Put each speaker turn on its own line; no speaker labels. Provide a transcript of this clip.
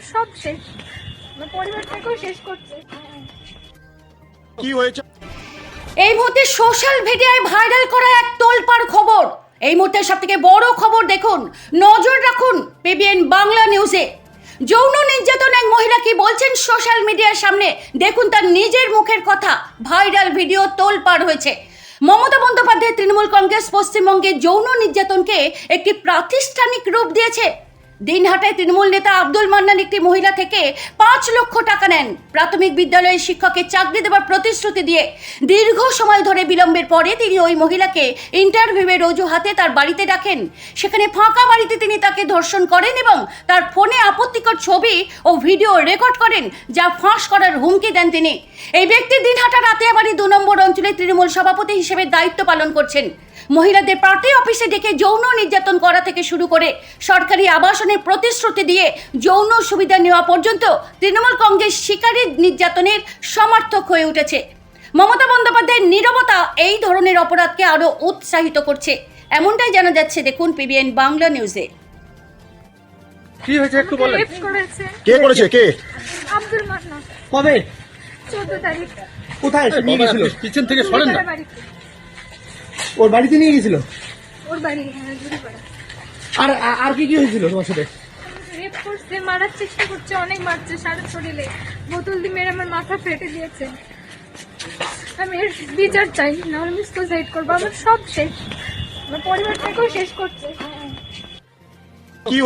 আমার সব শেষ। পরিবারটাকেও শেষ করছে।
কি হয়েছে?
এই মুহূর্তে সোশ্যাল মিডিয়ায় ভাইরাল করা এক তোলপাড় খবর। এই মুহূর্তে সব থেকে বড় খবর দেখুন নজর রাখুন পিবিএন বাংলা নিউজে যৌন নির্যাতন এক মহিলা কি বলছেন সোশ্যাল মিডিয়ার সামনে? দেখুন তার নিজের মুখের কথা। ভাইরাল ভিডিও তোলপাড় হয়েছে। মমতা বন্দ্যোপাধ্যায় তৃণমূল কংগ্রেস পশ্চিমবঙ্গে যৌন নির্যাতনকে একটি প্রাতিষ্ঠানিক রূপ দিয়েছে। দিনহাটায় তৃণমূল নেতা আব্দুল মান্নান একটি মহিলা থেকে পাঁচ লক্ষ টাকা নেন। প্রাথমিক বিদ্যালয়ের শিক্ষকের চাকরি দেওয়ার প্রতিশ্রুতি দিয়ে দীর্ঘ সময় ধরে বিলম্বের পরে তিনি ওই মহিলাকে ইন্টারভিউয়ের অজুহাতে তার বাড়িতে ডাকেন সেখানে ফাঁকা বাড়িতে তিনি তাকে ধর্ষণ করেন এবং তার ফোনে আপত্তিকর ছবি ও ভিডিও রেকর্ড করেন, যা ফাঁস করার হুমকি দেন তিনি। এই ব্যক্তি দিনহাটা রাতিয়াবাড়ি দু নম্বর অঞ্চলে তৃণমূল সভাপতি হিসেবে দায়িত্ব পালন করছেন। মহিলাদের পার্টি অফিসে ডেকে যৌন নির্যাতন করা থেকে শুরু করে সরকারি আবাসনের প্রতিশ্রুতি দিয়ে যৌন সুবিধা নেওয়া পর্যন্ত তৃণমূল কংগ্রেস শিকারী নির্যাতনের সমর্থক হয়ে উঠেছে। মমতা বন্দ্যোপাধ্যায়ের নীরবতা এই ধরনের অপরাধকে আরও উৎসাহিত করছে। এমনটাই জানা যাচ্ছে দেখুন পিবিএন বাংলা নিউজে।
কি হয়েছে একটু বলেন।
কে করেছে? কে?
আব্দুল মান্নান।
কবে?
চোদ্দ তারিখ।
কোথায় নিয়ে গেছিল? পিছন থেকে সরেন না। ওর বাড়িতে নিয়ে গেছিল?
ওর বাড়ি হ্যাঁ জুড়িপাড়া
আর আর- আর কি কি হয়েছিল তোমার সাথে?
রেপ করছে মারার চেষ্টা করছে অনেক মারছে সারা শরীরে। বোতল দিয়ে মেরে আমার মাথা ফেটে দিয়েছে। আমি এর বিচার চাই নাহলে আমি সুসাইড করব। আমার সব শেষ। আমার পরিবারটাকেও শেষ করছে।
কি